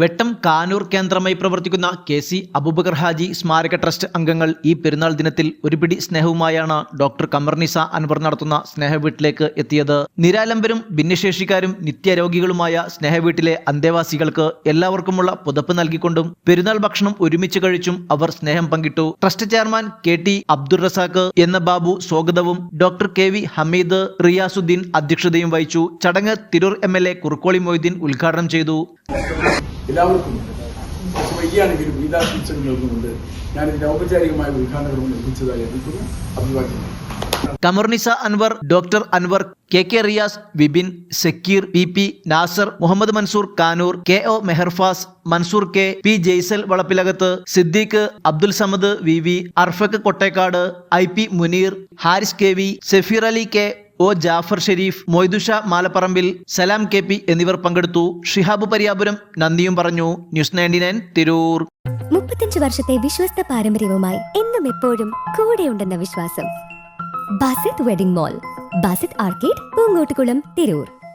വെട്ടം കാനൂർ കേന്ദ്രമായി പ്രവർത്തിക്കുന്ന കെ സി അബൂബക്കർ ഹാജി സ്മാരക ട്രസ്റ്റ് അംഗങ്ങൾ ഈ പെരുന്നാൾ ദിനത്തിൽ ഒരു പിടി സ്നേഹവുമായാണ് ഡോക്ടർ കമർനിസ അൻവർ നടത്തുന്ന സ്നേഹവീട്ടിലേക്ക് എത്തിയത്. നിരാലംബരും ഭിന്നശേഷിക്കാരും നിത്യരോഗികളുമായ സ്നേഹവീട്ടിലെ അന്തേവാസികൾക്ക് എല്ലാവർക്കുമുള്ള പുതപ്പ് നൽകിക്കൊണ്ടും പെരുന്നാൾ ഭക്ഷണം ഒരുമിച്ച് കഴിച്ചും അവർ സ്നേഹം പങ്കിട്ടു. Trust chairman K T Abdul Razak എന്ന ബാബു സ്വാഗതവും doctor K V Hameed Riyasuddin അധ്യക്ഷതയും വഹിച്ചു. ചടങ്ങ് Tirur M L A Kurukkoli Moideen ഉദ്ഘാടനം ചെയ്തു. എല്ലാവർക്കും വയ്യാണെങ്കിലും വൈകിയാണെങ്കിലും ഗീതാശംസകൾ നൽകുന്നുണ്ട് ഞാൻ ഇതിന്റെ ഔപചാരികമായ ഉദ്ഘാടനം ലഭിച്ചതായി അറിയിക്കുന്നു. അഭിവാദ്യം. Kamarnisa Anwar doctor Anwar K K Riyas Vibin Sakkir P P Nasar Muhammed Mansoor Kanur K O Meharfas Mansoor K P Jaisal Valappilakath Siddique Abdul Samad V V Arfak Kottekkad I P Muneer Haris K V Safeer Ali K O Jafar Sharif Moidusha Malapparambil Salam K P എന്നിവർ പങ്കെടുത്തു. ഷിഹാബ് പരിയാപുരം നന്ദിയും പറഞ്ഞു. News ninety nine Tirur. മുപ്പത്തഞ്ച് വർഷത്തെ വിശ്വസ്ത പാരമ്പര്യവുമായി എന്നും എപ്പോഴും കൂടെയുണ്ടെന്ന വിശ്വാസം. Basith wedding mall Basith arcade Poongottukulam Tirur.